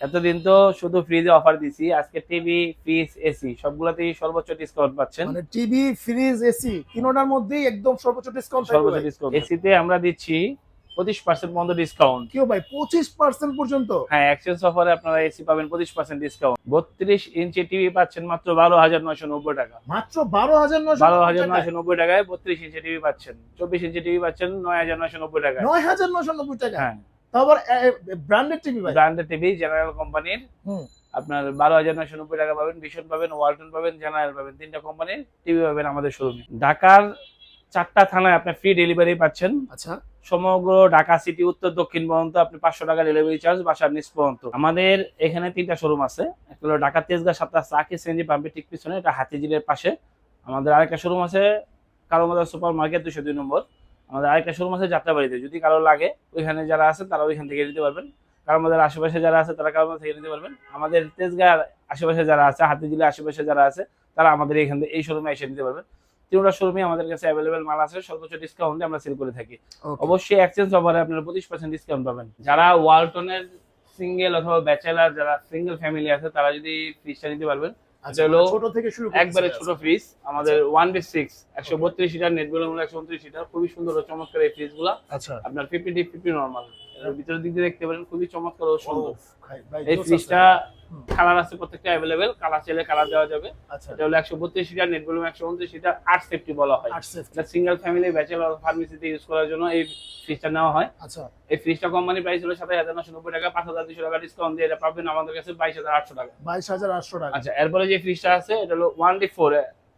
এতদিন তো শুধু ফ্রিজে অফার দিছি আজকে টিভি ফ্রিজ এসি সবগুলোতেই সর্বোচ্চ ডিসকাউন্ট পাচ্ছেন। মানে টিভি ফ্রিজ এসি তিনটার মধ্যেই একদম সর্বোচ্চ ডিসকাউন্ট সর্বোচ্চ ডিসকাউন্ট এসিতে আমরা দিচ্ছি পঁচিশ পার্সেন্ট পর্যন্ত ডিসকাউন্ট কেউ ভাই পঁচিশ পার্সেন্ট পর্যন্ত? হ্যাঁ এক্সচেঞ্জ অফারে আপনারা এসি পাবেন পঁচিশ পার্সেন্ট ডিসকাউন্ট বত্রিশ ইঞ্চি টিভি পাচ্ছেন মাত্র বারো হাজার নয়শো নব্বই টাকা। মাত্র বারো হাজার নয়শো বারো হাজার নয়শো নব্বই টাকায় বত্রিশ ইঞ্চি টিভি পাচ্ছেন। চব্বিশ ইঞ্চি টিভি পাচ্ছেন নয় হাজার নয়শো নব্বই টাকায়। নয় হাজার নয়শো নব্বই টাকা হ্যাঁ। তারপর ব্র্যান্ডেড টিভি ভাই? ব্র্যান্ডের টিভি জেনারেল কোম্পানির আপনার বারো হাজার নয়শো নব্বই টাকা পাবেন ভীষণ পাবেন ওয়ালটন পাবেন জেনারেল পাবেন তিনটা কোম্পানির টিভি পাবেন আমাদের শোরুমে ঢাকার চারটা থানায় আপনি ফ্রি ডেলিভারি পাচ্ছেন। আচ্ছা। সমগ্র ঢাকা সিটি উত্তর দক্ষিণ পর্যন্ত আপনি পাঁচশো টাকা ডেলিভারি চার্জ বাসার নিচ পর্যন্ত। আমাদের এখানে তিনটা শোরুম আছে। একটা হলো ঢাকা তেজগাঁ সাতটা চাকি সেঞ্জি পাম্পের ঠিক পিছনে এটা হাতিজিরের পাশে। আমাদের আরেকটা শোরুম আছে কারোমাদার সুপার মার্কেট দুশো দুই নম্বর। আমাদের আরেকটা শোরুম আছে যাত্রাবাড়িতে যদি কারও লাগে ওইখানে যারা আছে তারা ওইখান থেকে নিতে পারবেন। কারোমাদের আশেপাশে যারা আছে তারা কারোমাদের থেকে নিতে পারবেন। আমাদের তেজগাঁ আশেপাশে যারা আছে হাতিঝিলের আশেপাশে যারা আছে তারা আমাদের এখান থেকে এই শোরুমে এসে নিতে পারবেন। তিনটা শোরুমে আমাদের কাছে অ্যাভেলেবেল মাল আছে সর্বোচ্চ ডিসকাউন্টে আমরা সেল করে থাকি। অবশ্যই এক্সচেঞ্জ অফারে আপনারা পঁচিশ পার্সেন্ট ডিসকাউন্ট পাবেন। যারা ওয়ালটনের সিঙ্গেল অথবা ব্যাচেলার যারা সিঙ্গেল ফ্যামিলি আছে তারা যদি ফ্রিজটা নিতে পারবেন আচ্ছা, ছোট থেকে শুরু একবারে ছোট ফ্রিজ আমাদের লিটার নেট লিটার। খুবই সুন্দর ও চমৎকার এই আচ্ছা। আপনার ডি নর্মাল ভিতরের দিক দিয়ে দেখতে পারেন খুবই চমৎকার ও সুন্দর। এই ফ্রিজটা কালার আছে প্রত্যেকটা কালার চাইলে কালার দেওয়া যাবে। আচ্ছা। এটা হলো লিটার নেট লিটার। সেফটি বলা হয়। এটা সিঙ্গেল ফ্যামিলি ব্যাচেলর ফার্মেসিতে ইউজ করার জন্য এই ফ্রিজটা নেওয়া হয়। আচ্ছা। এই ফ্রিজটা কোম্পানি প্রাইস হলো সাতাশ হাজার নশো নব্বই টাকা পাঁচ হাজার দুশো টাকা ডিসকাউন্ট দিয়ে এটা পাবেন আমাদের কাছে বাইশ হাজার আটশো টাকা। বাইশ হাজার আটশো টাকা। আচ্ছা এরপরে যে ফ্রিজটা আছে এটা হলো ওয়ান ডি ফোর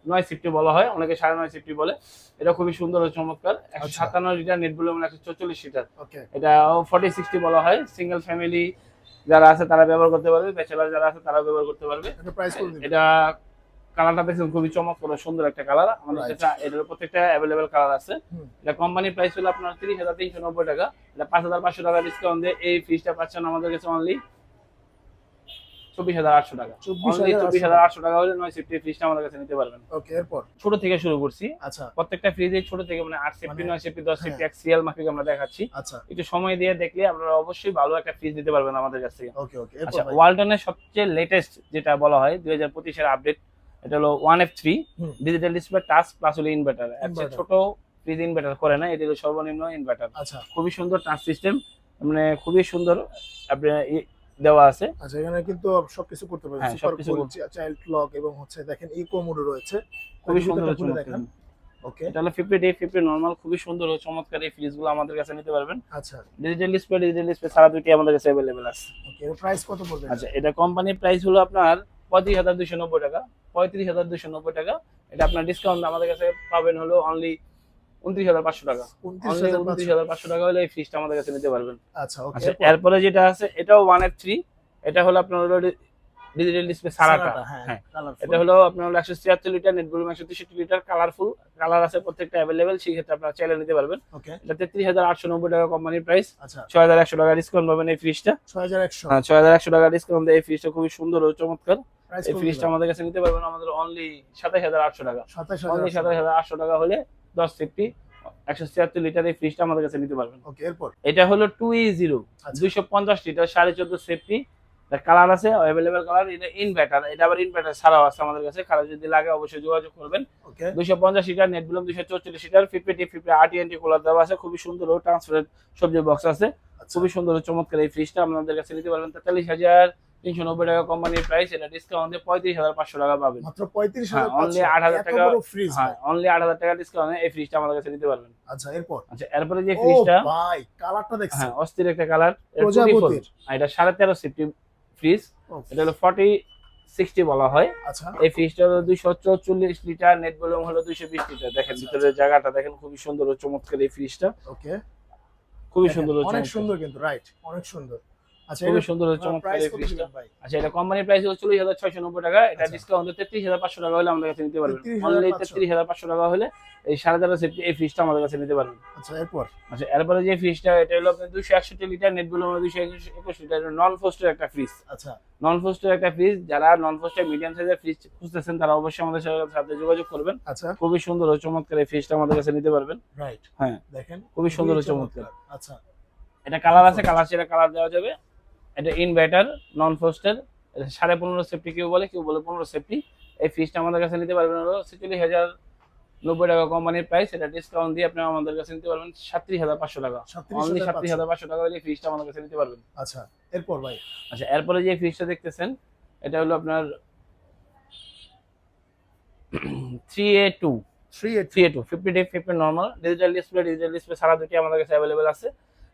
নয় সিফটি বলা হয় অনেকে সাড়ে নয় সিফটি বলে। এটা খুবই সুন্দর ও চমৎকার। একশো আচ্ছা। সাতান্ন লিটার নেট বলে একশো চল্লিশ লিটার। ওকে। এটা ফর্টি সিক্সটি বলা হয়। সিঙ্গেল ফ্যামিলি যারা আছে তারা ব্যবহার করতে পারবে। ব্যাচেলার যারা আছে তারা ব্যবহার করতে পারবে। এটা কালারটা দেখছেন খুবই চমৎকার সুন্দর একটা কালার। আমাদের. সেটা এটার প্রত্যেকটা অ্যাভেলেবেল কালার আছে। এটা কোম্পানির প্রাইস হলো আপনার তিরিশ হাজার তিনশো নব্বই টাকা। এটা পাঁচ হাজার পাঁচশো টাকা ডিসকাউন্ট দিয়ে এই ফ্রিজটা পাচ্ছেন আমাদের কাছে অনলি চব্বিশ হাজার আটশো টাকা। 24,800 চব্বিশ হাজার আটশো টাকা হলে নয় সিফটি ফ্রিজটা আমাদের কাছে নিতে পারবেন। ওকে এরপর? ছোট থেকে শুরু করছি। আচ্ছা। প্রত্যেকটা ফ্রিজে ছোট থেকে মানে আট সিফটি মানে- নয় সিফটি দশ সিফটি হ্যাঁ। এক মাফিক আমরা দেখাচ্ছি। আচ্ছা। একটু সময় দিয়ে দেখলে আপনারা অবশ্যই ভালো একটা ফ্রিজ দিতে পারবেন আমাদের কাছ থেকে। ওকে ওকে আচ্ছা ওয়ালটনের সবচেয়ে লেটেস্ট যেটা বলা হয় দুই হাজার পঁচিশের আপডেট এটা হলো one F three digital display touch plus হলো ইনভার্টার। ছোট ফ্রিজ ইনভার্টার করে না এটা হলো সর্বনিম্ন ইনভার্টার আচ্ছা। খুবই সুন্দর টাচ সিস্টেম মানে খুবই সুন্দর আপনার ই- দেওয়া আছে। আচ্ছা এখানে কিন্তু সবকিছু করতে পারবেন। সুপার কুল চাইল্ড লক এবং হচ্ছে দেখেন ইকো মোড রয়েছে। খুবই সুন্দর। দেখেন। ওকে এটা হলো ফিফটি ডে ফিফটি নর্মাল খুবই সুন্দর ও চমৎকার এই ফ্রিজগুলো আমাদের কাছে নিতে পারবেন। আচ্ছা। ডিজিটাল ডিসপ্লে ডিজিটাল ডিসপ্লে সারা দুটি আমাদের কাছে অ্যাভেলেবেল আছে। ওকে এর প্রাইস কত পড়বে? আচ্ছা এটা কোম্পানির প্রাইস হলো আপনার পঁয়ত্রিশ হাজার দুশো নব্বই টাকা পঁয়ত্রিশ হাজার দুশো নব্বই টাকা। এটা আপনার ডিসকাউন্ট আমাদের কাছে পাবেন হলো অনলি উনত্রিশ হাজার পাঁচশো টাকা। উনত্রিশ হাজার পাঁচশো। টাকা হলে এই ফ্রিজটা আমাদের কাছে নিতে পারবেন। আচ্ছা আচ্ছা এরপরে যেটা আছে এটাও ওয়ান এফ থ্রি এটা হলো আপনার ডিজিটাল ডিসপ্লে সারাটা। হ্যাঁ হ্যাঁ। এটা হলো আপনার হলো একশো ছিয়াত্তর লিটার নেট ভলিউম একশো তেষট্টি লিটার কালারফুল কালার আছে প্রত্যেকটা অ্যাভেলেবেল সেই ক্ষেত্রে আপনারা চাইলে নিতে পারবেন। ওকে এটা তেত্রিশ হাজার আটশো নব্বই টাকা কোম্পানির প্রাইস আচ্ছা। ছয় হাজার একশো টাকা ডিসকাউন্ট পাবেন এই ফ্রিজটা ছয় হাজার একশো। হ্যাঁ ছয় হাজার একশো টাকা ডিসকাউন্ট এই ফ্রিজটা খুবই সুন্দর ও চমৎকার। প্রাইস এই ফ্রিজটা আমাদের কাছে নিতে পারবেন আমাদের অনলি সাতাশ হাজার আটশো টাকা। অনলি সাতাশ হাজার আটশো টাকা হলে দশ ফিফটি একশো ছিয়াত্তর লিটার এই ফ্রিজটা আমাদের কাছে নিতে পারবেন। ওকে এরপর? এটা হলো টু ই জিরো দুইশো পঞ্চাশ লিটার সাড়ে চোদ্দ সেফটি কালার আছে অ্যাভেলেবেল কালার এটা ইনভার্টার এটা আবার ইনভার্টার ছাড়াও আছে আমাদের কাছে। কালার যদি লাগে অবশ্যই যোগাযোগ করবেন। দুইশো পঞ্চাশ লিটার নেট বিলম দুইশো চৌচল্লিশ litre fifty fifty RT NT cooler দেওয়া আছে। খুবই সুন্দর ও ট্রান্সপারেন্ট সবজি বক্স আছে। আচ্ছা। খুবই সুন্দর চমৎকার এই ফ্রিজটা আপনাদের কাছে নিতে পারবেন। তেতাল্লিশ হাজার তিনশো নব্বই টাকা কোম্পানির প্রাইস এটা ডিসকাউন্ট দিয়ে পঁয়ত্রিশ হাজার পাঁচশো টাকা পাবেন। মাত্র পঁয়ত্রিশ হ্যাঁ, হাজার only পাঁচশো। 8,000 এত টাকা- ফ্রিজ হ্যাঁ অনলি আট হাজার টাকা ডিসকাউন্ট এই ফ্রিজটা আমাদের কাছে নিতে পারবেন। আচ্ছা এরপর? আচ্ছা এরপরে যে ফ্রিজটা ভাই কালারটা দেখছেন। হ্যাঁ অস্থির একটা কালার প্রজাপতির। এটা সাড়ে তেরো সিফটি ফ্রিজ। এটা হলো ফর্টি সিক্সটি বলা হয়। আচ্ছা। এই ফ্রিজটা হলো দুইশো চৌচল্লিশ লিটার নেট ভলিউম হলো দুইশো বিশ লিটার। দেখেন ভিতরে ভিতরের জায়গাটা দেখেন খুবই সুন্দর ও চমৎকার এই ফ্রিজটা। ওকে। খুবই সুন্দর অনেক সুন্দর কিন্তু রাইট অনেক সুন্দর। আচ্ছা খুবই সুন্দর চমৎকার এই ফ্রিজটা আচ্ছা এটা কোম্পানির প্রাইস হলো টাকা। এটা আচ্ছা। ডিসকাউন্ট টাকা হলে আমাদের কাছে নিতে পারবেন। অনলি টাকা হলে এই সেফটি এই ফ্রিজটা আমাদের কাছে নিতে পারবেন। আচ্ছা এরপর? আচ্ছা এরপরে যে ফ্রিজটা এটা হলো আপনার লিটার নেট লিটার নন ফোস্টের একটা ফ্রিজ আচ্ছা। নন ফোস্টের একটা ফ্রিজ যারা নন ফোস্টের মিডিয়াম সাইজের ফ্রিজ খুঁজতেছেন তারা অবশ্যই আমাদের সাথে- সাথে যোগাযোগ করবেন। আচ্ছা। খুবই সুন্দর ও চমৎকার এই ফ্রিজটা আমাদের কাছে নিতে পারবেন। রাইট হ্যাঁ। দেখেন খুবই সুন্দর ও চমৎকার। আচ্ছা। এটা কালার আছে কালার সেটা কালার দেওয়া যাবে। এটা ইনভার্টার নন ফোস্টার সাড়ে পনেরো সেফটি কেউ বলে কেউ বলে পনেরো সেফটি এই ফ্রিজটা আমাদের কাছে নিতে পারবেন হলো ছেচল্লিশ হাজার নব্বই টাকা কোম্পানির প্রাইস এটা ডিসকাউন্ট দিয়ে আপনি আমাদের কাছে নিতে পারবেন সাতত্রিশ হাজার পাঁচশো টাকা। অনলি সাতত্রিশ হাজার পাঁচশো টাকা হলে ফ্রিজটা আমাদের কাছে নিতে পারবেন। আচ্ছা এরপর ভাই? আচ্ছা এরপরে যে ফ্রিজটা দেখতেছেন এটা হলো আপনার three A two three eight three A two fifty day fifty normal digital display digital display সারা দুটি আমাদের কাছে অ্যাভেলেবেল আছে।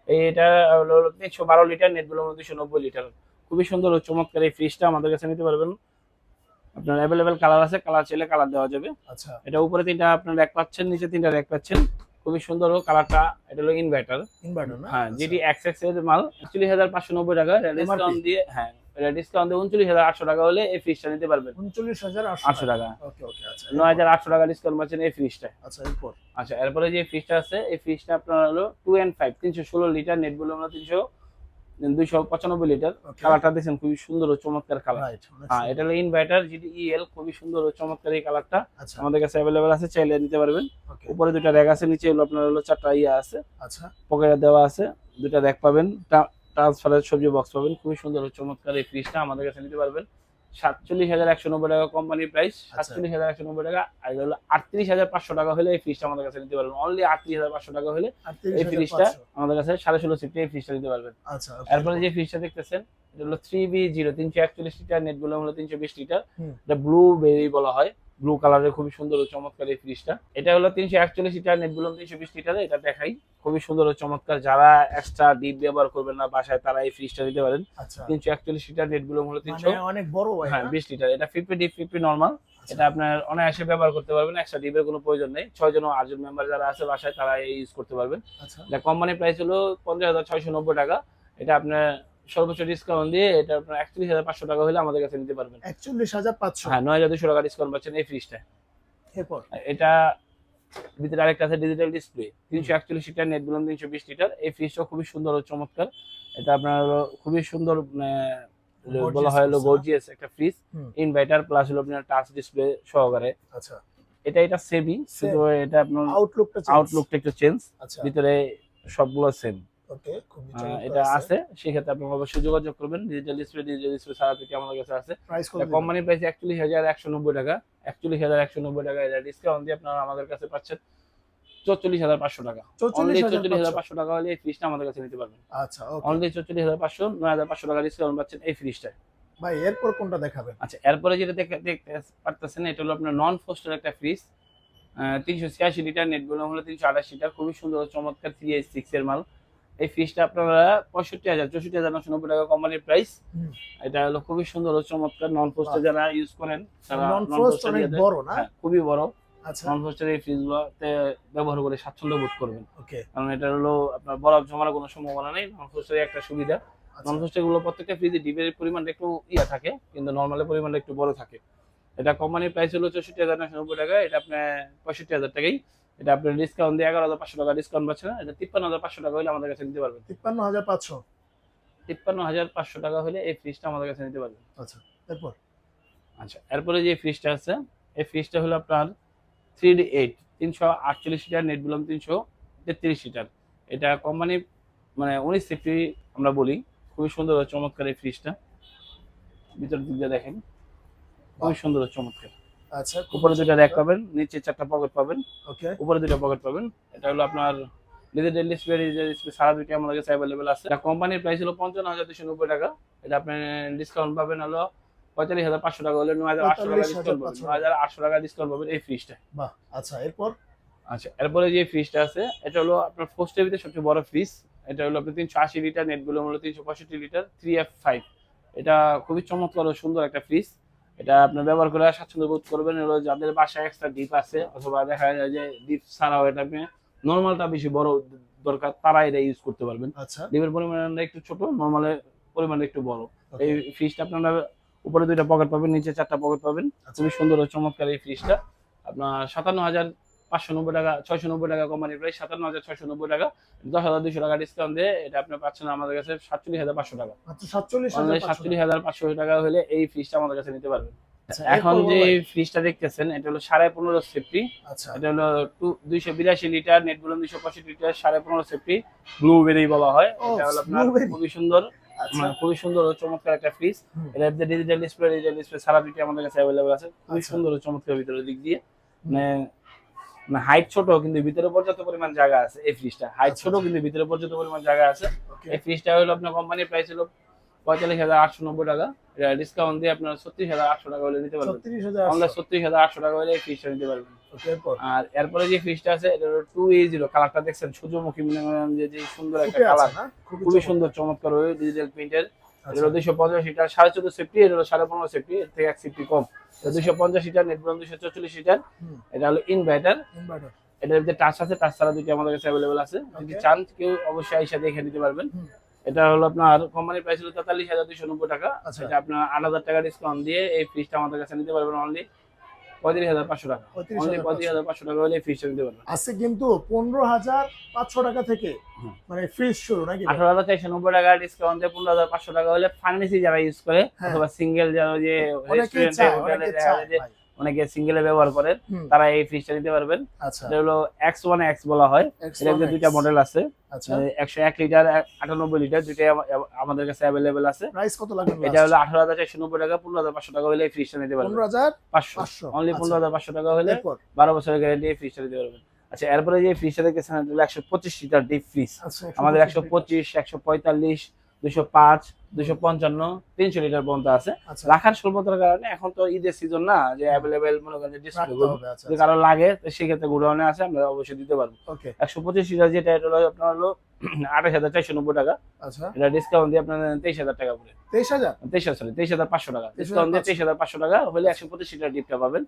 এটা হলো তিনশো বারো লিটার নেটগুলো দুশো নব্বই লিটার। খুবই সুন্দর ও চমৎকার এই ফ্রিজটা আমাদের কাছে নিতে পারবেন। আপনার অ্যাভেলেবেল কালার আছে কালার চাইলে কালার দেওয়া যাবে। আচ্ছা। এটা উপরে তিনটা আপনার র্যাক পাচ্ছেন নিচে তিনটা র্যাক পাচ্ছেন। খুবই সুন্দর ও কালারটা এটা হলো ইনভার্টার ইনভার্টার না? হ্যাঁ। যেটি এক্স এক্সের মাল। চল্লিশ হাজার পাঁচশো নব্বই টাকা। দিয়ে হ্যাঁ। এটা ডিসকাউন্ট দিয়ে উনচল্লিশ হাজার আটশো টাকা হলে এই ফ্রিজটা নিতে পারবেন। উনচল্লিশ হাজার আটশো টাকা। ওকে ওকে আচ্ছা নয় হাজার আটশো টাকা ডিসকাউন্ট পাচ্ছেন এই ফ্রিজটা আচ্ছা এরপর? আচ্ছা এরপরে যে ফ্রিজটা আছে এই ফ্রিজটা আপনার হলো টু অ্যান্ড ফাইভ তিনশো ষোলো লিটার নেট বলে আমরা তিনশো দুইশো পঁচানব্বই লিটার ওকে। কালারটা দেখছেন খুবই সুন্দর ও চমৎকার কালার হ্যাঁ এটা হলো ইনভার্টার যেটি ইএল খুবই সুন্দর ও চমৎকার এই কালারটা আচ্ছা। আমাদের কাছে অ্যাভেলেবেল আছে চাইলে নিতে পারবেন। উপরে দুটো র্যাক আছে নিচে হলো আপনার হলো চারটা ইয়ে আছে। আচ্ছা। পকেটে দেওয়া আছে দুটো র্যাক পাবেন। ট্রান্সফারের সবজি বক্স পাবেন। খুবই সুন্দর চমৎকার এই ফ্রিজটা আমাদের কাছে নিতে পারবেন। সাতচল্লিশ হাজার একশো নব্বই টাকা কোম্পানি প্রাইস সাতচল্লিশ হাজার একশো নব্বই টাকা। আর হলো আটত্রিশ হাজার পাঁচশো টাকা হলে এই ফ্রিজটা আমাদের কাছে নিতে পারবেন। অনলি আটত্রিশ হাজার পাঁচশো টাকা হলে এই ফ্রিজটা আমাদের কাছে সাড়ে ষোলো সিফটি এই ফ্রিজটা নিতে পারবেন। আচ্ছা এরপরে। যে ফ্রিজটা দেখতেছেন এটা হলো থ্রি বি জিরো তিনশো একচল্লিশ লিটার নেটগুলো হলো তিনশো বিশ লিটার। এটা ব্লু বেরি বলা হয়। ব্লু কালারের খুবই সুন্দর ও চমৎকার এই ফ্রিজটা এটা হলো তিনশো একচল্লিশ লিটার নেটগুলো তিনশো বিশ লিটার এটা দেখাই। খুবই সুন্দর ও চমৎকার। যারা এক্সট্রা ডিপ ব্যবহার করবেন না বাসায় তারা এই ফ্রিজটা নিতে পারেন। আচ্ছা। তিনশো একচল্লিশ লিটার নেট হলো তিনশো। মানে অনেক বড় হ্যাঁ বিশ লিটার এটা ফিফটি ডিপ ফিফটি নর্মাল আচ্ছা, এটা আপনার অনায়াসে ব্যবহার করতে পারবেন। এক্সট্রা ডিপের কোনো প্রয়োজন নেই। ছয় জন আটজন মেম্বার যারা আছে বাসায় তারা ইউজ করতে পারবেন। আচ্ছা। এটা কোম্পানি প্রাইস হলো পঞ্চাশ হাজার ছয়শো নব্বই টাকা। এটা আপনার সর্বোচ্চ ডিসকাউন্ট দিয়ে এটা আপনার একত্রিশ হাজার পাঁচশো টাকা হলে আমাদের কাছে নিতে পারবেন। একচল্লিশ হাজার পাঁচশো। হ্যাঁ নয় হাজার দুশো টাকা ডিসকাউন্ট পাচ্ছেন এই ফ্রিজটা এরপর? এটা ভিতরে আরেকটা আছে ডিজিটাল ডিসপ্লে তিনশো একচল্লিশ লিটার নেট বলুন তিনশো বিশ লিটার এই ফ্রিজটা খুবই সুন্দর ও চমৎকার। এটা আপনার খুবই সুন্দর বলা হয় হলো গর্জিয়াস একটা ফ্রিজ ইনভার্টার প্লাস হলো আপনার টাচ ডিসপ্লে সহকারে। আচ্ছা। এটা এটা সেমি শুধু এটা আপনার আউটলুকটা আউটলুকটা একটু চেঞ্জ আচ্ছা। ভিতরে সবগুলো সেম ওকে খুবই এটা আছে। সেক্ষেত্রে আপনি অবশ্যই যোগাযোগ করবেন। ডিজিটাল ডিসপ্লে ডিজিটাল ডিসপ্লে সারা থেকে আমাদের কাছে আছে? প্রাইস কত দিবেন? কোম্পানি প্রাইস একচল্লিশ হাজার একশো নব্বই টাকা। একচল্লিশ হাজার একশো নব্বই টাকা এটা ডিসকাউন্ট দিয়ে আপনারা আমাদের কাছে পাচ্ছেন চল্লিশ হাজার পাঁচশো টাকা। অনলি চল্লিশ হাজার পাঁচশো। টাকা হলে এই ফ্রিজটা আমাদের কাছে নিতে পারবেন। আচ্ছা অনলি চল্লিশ হাজার পাঁচশো নয় হাজার পাঁচশো টাকা ডিসকাউন্ট পাচ্ছেন এই ফ্রিজটা ভাই এরপর কোনটা দেখাবেন? আচ্ছা এরপরে যেটা দেখতে পারতেছেন এটা হলো আপনার নন ফোস্টার একটা ফ্রিজ তিনশো ছিয়াশি লিটার নেটগুলো হলো তিনশো আঠাশ লিটার খুবই সুন্দর চমৎকার থ্রি এইচ সিক্স এর মাল। এই ফ্রিজটা আপনারা পঁয়ষট্টি হাজার চৌষট্টি হাজার নশো নব্বই টাকা কোম্পানির প্রাইস এটা হলো খুবই সুন্দর ও চমৎকার নন ফোস্টার যারা ইউজ করেন তারা নন non অনেক বড় না? হ্যাঁ, খুবই বড়। আচ্ছা। নন ফোস্টার এই ফ্রিজগুলোতে ব্যবহার করে স্বাচ্ছন্দ্য বোধ করবেন। কারণ এটা হলো আপনার বরফ জমার কোনো সম্ভাবনা নেই নন একটা সুবিধা। আচ্ছা। ননগুলো প্রত্যেকটা ফ্রিজে ডিপের পরিমাণটা একটু ইয়া থাকে কিন্তু নর্মালের পরিমাণটা একটু বড় থাকে। এটা কোম্পানির প্রাইস হলো চৌষট্টি হাজার নশো নব্বই টাকা এটা আপনার পঁয়ষট্টি হাজার টাকাই। এটা আপনার ডিসকাউন্ট দিয়ে এগারো হাজার পাঁচশো টাকা ডিসকাউন্ট পাচ্ছেন এটা তিপ্পান্ন হাজার পাঁচশো টাকা হলে আমাদের কাছে নিতে পারবেন। তিপ্পান্ন হাজার পাঁচশো? তিপ্পান্ন হাজার পাঁচশো টাকা হলে এই ফ্রিজটা আমাদের কাছে নিতে পারবেন। আচ্ছা এরপর? আচ্ছা এরপরে যে ফ্রিজটা আছে এই ফ্রিজটা হলো আপনার থ্রি ডি এইট তিনশো আটচল্লিশ লিটার নেট বললাম তিনশো তেত্রিশ লিটার। এটা কোম্পানি মানে উনিশ সিফটি আমরা বলি খুবই সুন্দর চমৎকার এই ফ্রিজটা ভিতর দিক দিয়ে দেখেন খুবই সুন্দর চমৎকার। আচ্ছা উপরে দুটো র্যাক পাবেন নিচে চারটা পকেট পাবেন। ওকে উপরে দুটো পকেট পাবেন। এটা হলো আপনার ডিসপ্লে ডিসপ্লে সারা দুটি আমাদের কাছে অ্যাভেলেবেল আছে। এটা কোম্পানির প্রাইস হলো পঞ্চান্ন হাজার দুশো নব্বই টাকা। এটা আপনি ডিসকাউন্ট পাবেন হলো পঁয়তাল্লিশ হাজার পাঁচশো টাকা হলে নয় হাজার আটশো টাকা ডিসকাউন্ট পাবেন। নয় হাজার আটশো টাকা ডিসকাউন্ট পাবেন এই ফ্রিজটা বাহ আচ্ছা এরপর? আচ্ছা এরপরে যে ফ্রিজটা আছে এটা হলো আপনার ফোর্স টেবিলের সবচেয়ে বড় ফ্রিজ এটা হলো আপনার তিনশো আশি লিটার নেটগুলো হলো তিনশো পঁয়ষট্টি লিটার থ্রি এফ ফাইভ এটা খুবই চমৎকার ও সুন্দর একটা ফ্রিজ এটা আপনার ব্যবহার করে স্বাচ্ছন্দ্য বোধ করবেন হলো যাদের বাসায় এক্সট্রা ডিপ আছে অথবা দেখা যায় যে ডিপ ছাড়াও এটা আপনি নর্মালটা বেশি বড় দরকার তারা এটা ইউজ করতে পারবেন। আচ্ছা। ডিপের পরিমাণটা একটু ছোট নর্মালের পরিমাণটা একটু বড়। এই ফ্রিজটা আপনারা উপরে দুইটা পকেট পাবেন নিচে চারটা পকেট পাবেন। আচ্ছা। খুবই সুন্দর ও চমৎকার এই ফ্রিজটা আপনার সাতান্ন হাজার পাঁচশো নব্বই টাকা ছয়শো নব্বই টাকা কোম্পানির প্রাইস সাতান্ন হাজার ছয়শো নব্বই টাকা দশ হাজার দুশো টাকা ডিসকাউন্ট দিয়ে এটা আপনি পাচ্ছেন আমাদের কাছে সাতচল্লিশ হাজার পাঁচশো টাকা। সাতচল্লিশ হাজার পাঁচশো সাতচল্লিশ হাজার পাঁচশো টাকা হলে এই ফ্রিজটা আমাদের কাছে নিতে পারবেন। আচ্ছা, এখন যে ফ্রিজটা দেখতেছেন এটা হলো সাড়ে পনেরো সেফটি আচ্ছা। এটা হলো দুইশো বিরাশি লিটার নেট বলুন দুইশো পঁয়ষট্টি লিটার সাড়ে পনেরো সেফটি ব্লুবেরি বলা হয়। এটা হলো আপনার খুবই সুন্দর আচ্ছা। মানে খুবই সুন্দর ও চমৎকার একটা ফ্রিজ যে ডিজিটাল ডিসপ্লে ডিজিটাল ডিসপ্লে সারা দুটি আমাদের কাছে অ্যাভেলেবল আছে। খুবই। সুন্দর ও চমৎকার ভিতরের দিক দিয়ে। মানে মানে হাইট ছোট কিন্তু ভিতরে পর্যাপ্ত পরিমাণ জায়গা আছে এই ফ্রিজটা হাইট আচ্ছা, ছোট কিন্তু ভিতরে পর্যাপ্ত পরিমাণ জায়গা আছে। এই ফ্রিজটা হলো আপনার কোম্পানির প্রাইস হলো পঁয়তাল্লিশ হাজার আটশো নব্বই টাকা। এটা ডিসকাউন্ট দিয়ে আপনার ছত্রিশ হাজার আটশো টাকা হলে নিতে পারবেন। আমরা ছত্রিশ হাজার আটশো টাকা হলে এই ফ্রিজটা নিতে পারবেন। আর এরপরে যে ফ্রিজটা আছে এটা হলো টু এ জিরো কালারটা দেখছেন সূর্যমুখী মনে করেন যে সুন্দর একটা কালার খুবই সুন্দর চমৎকার ডিজিটাল প্রিন্টের আচ্ছা, এটা হলো দুইশো পঞ্চাশ সাড়ে চোদ্দ সেফটি এটা হলো সাড়ে পনেরো সেফটি এর থেকে এক সেফটি কম। দুইশো পঞ্চাশ নেটব্রাউন দুইশো চল্লিশ এটা হলো ইনভার্টার। এটার যে টাচ আছে টাচ ছাড়া দুটি আমাদের কাছে অ্যাভেলেবেল আছে। যদি চান কেউ অবশ্যই এসে দেখে নিতে পারবেন। এটা হলো আপনার কোম্পানির প্রাইস হলো তেতাল্লিশ হাজার দুইশো নব্বই টাকা। আচ্ছা। আপনার আট হাজার টাকা ডিসকাউন্ট দিয়ে এই ফ্রিজটা আমাদের কাছে নিতে পারবেন অনলি পঁয়ত্রিশ হাজার পাঁচশো টাকা। পঁয়ত্রিশ হাজার পাঁচশো টাকা হলে ফ্রিজটা নিতে পারবেন আছে কিন্তু পনেরো হাজার পাঁচশো টাকা থেকে মানে ফ্রিজ শুরু নাকি? আঠারো হাজার চারশো নব্বই টাকা ডিসকাউন্ট দিয়ে পনেরো হাজার পাঁচশো টাকা হলে ফার্মেসি যারা ইউজ করে হ্যাঁ। অথবা সিঙ্গেল যারা যে রেস্টুরেন্টে হোটেলে অনেকে সিঙ্গেলে ব্যবহার করেন তারা এই ফ্রিজটা নিতে পারবেন। আচ্ছা। এটা হলো এক্স ওয়ান এক্স বলা হয়। এটা দুইটা মডেল আছে। আচ্ছা। একশো এক লিটার আটানব্বই লিটার দুইটাই আমাদের কাছে অ্যাভেলেবেল আছে। প্রাইস কত লাগবে এটা হলো আঠারো হাজার চারশো নব্বই টাকা পনেরো হাজার পাঁচশো টাকা হলে এই ফ্রিজটা নিতে পারবেন। পনেরো হাজার পাঁচশো। অনলি পনেরো হাজার পাঁচশো টাকা হলে বারো বছরের গ্যারান্টি এই ফ্রিজটা নিতে পারবেন। আচ্ছা এরপরে যে ফ্রিজটা দেখেছেন একশো পঁচিশ লিটার ডিপ ফ্রিজ আচ্ছা আমাদের একশো পঁচিশ একশো পঁয়তাল্লিশ দুশো পাঁচ দুশো পঞ্চান্ন তিনশো লিটার পর্যন্ত আছে। আচ্ছা। রাখার স্বল্পতার কারণে এখন তো ঈদের সিজন না যে অ্যাভেলেবেল মনে করেন যে আচ্ছা যদি কারও লাগে সেক্ষেত্রে গোডাউনে আছে আমরা অবশ্যই দিতে পারব। একশো পঁচিশ লিটার যেটা এটা হলো আপনার হলো আঠাশ হাজার চারশো নব্বই টাকা। আচ্ছা। এটা ডিসকাউন্ট দিয়ে আপনার তেইশ হাজার টাকা পড়ে তেইশ হাজার? তেইশ সরি তেইশ হাজার পাঁচশো টাকা। ডিসকাউন্ট দিয়ে তেইশ হাজার পাঁচশো টাকা হলে একশো পঁচিশ লিটার ডিপটা পাবেন।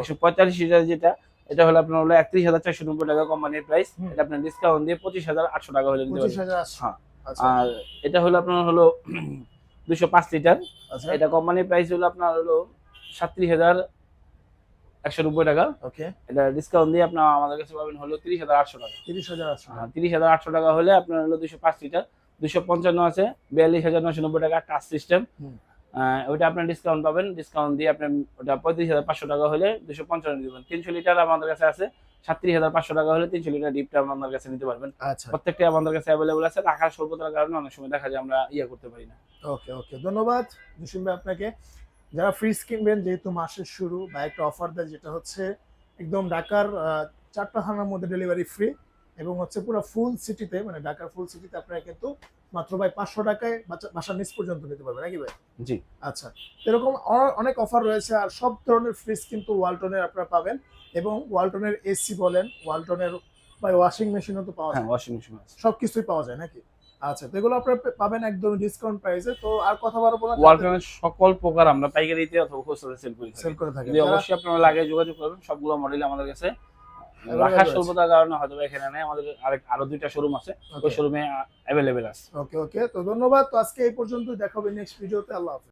একশো পঁয়তাল্লিশ লিটার যেটা এটা হলো আপনার হলো একত্রিশ হাজার চারশো নব্বই টাকা কোম্পানির প্রাইস এটা আপনার ডিসকাউন্ট দিয়ে পঁচিশ হাজার আটশো টাকা হলে নিতে পারবেন। হ্যাঁ। আচ্ছা। আর এটা হলো আপনার হলো দুশো পাঁচ লিটার। আচ্ছা। এটা কোম্পানির প্রাইস হলো আপনার হলো সাতত্রিশ হাজার একশো নব্বই টাকা। ওকে। এটা ডিসকাউন্ট দিয়ে আপনার আমাদের কাছে পাবেন হলো তিরিশ হাজার আটশো টাকা। তিরিশ হাজার আটশো। হ্যাঁ, তিরিশ হাজার আটশো টাকা হলে আপনার হলো দুশো পাঁচ লিটার। দুশো পঞ্চান্ন আছে বিয়াল্লিশ হাজার নশো নব্বই টাকা টাচ সিস্টেম। ওইটা আপনার ডিসকাউন্ট পাবেন। ডিসকাউন্ট দিয়ে আপনার ওটা পঁয়ত্রিশ হাজার পাঁচশো টাকা হলে দুশো পঞ্চান্ন দিবেন। তিনশো লিটার আমাদের কাছে আছে সাতত্রিশ হাজার পাঁচশো টাকা হলে তিনশো লিটার ডিপটা আমাদের কাছে নিতে পারবেন। আচ্ছা। প্রত্যেকটা আমাদের কাছে অ্যাভেলেবল আছে। রাখার স্বল্পতার কারণে অনেক সময় দেখা যায় আমরা ইয়ে করতে পারি না। ওকে ওকে। ধন্যবাদ জসিম ভাই আপনাকে। যারা ফ্রিজ কিনবেন যেহেতু মাসের শুরু বা একটা অফার দেয় যেটা হচ্ছে একদম ঢাকার চারটা থানার মধ্যে ডেলিভারি ফ্রি এবং হচ্ছে পুরো ফুল সিটিতে মানে ঢাকার ফুল সিটিতে আপনারা কিন্তু মাত্র ভাই পাঁচশো টাকায় বাসার নিচ পর্যন্ত নিতে পারবেন নাকি ভাই? জি। আচ্ছা এরকম অনেক অফার রয়েছে আর সব ধরনের ফ্রিজ কিন্তু ওয়ালটনের আপনারা পাবেন এবং ওয়ালটনের এসি বলেন ওয়ালটনের বা ওয়াশিং মেশিনও তো পাওয়া হ্যাঁ যায়। ওয়াশিং মেশিন আছে। সবকিছুই পাওয়া যায় নাকি? আচ্ছা তো এগুলো আপনারা পাবেন একদম ডিসকাউন্ট প্রাইসে তো আর কথা বাড়াবো না ওয়ালটনের সকল প্রকার আমরা পাইকারিতে অথবা খুচরা সেল করি সেল করে থাকি অবশ্যই আপনারা লাগে যোগাযোগ করবেন সবগুলো মডেল আমাদের কাছে রাখার। স্বল্পতার কারণে হয়তো এখানে নেই। আমাদের আরেক আরও দুইটা শোরুম আছে। ওই শোরুমে অ্যাভেলেবেল আছে। ওকে ওকে তো ধন্যবাদ। তো আজকে এই পর্যন্ত দেখাবে নেক্সট ভিডিওতে আল্লাহ হাফেজ।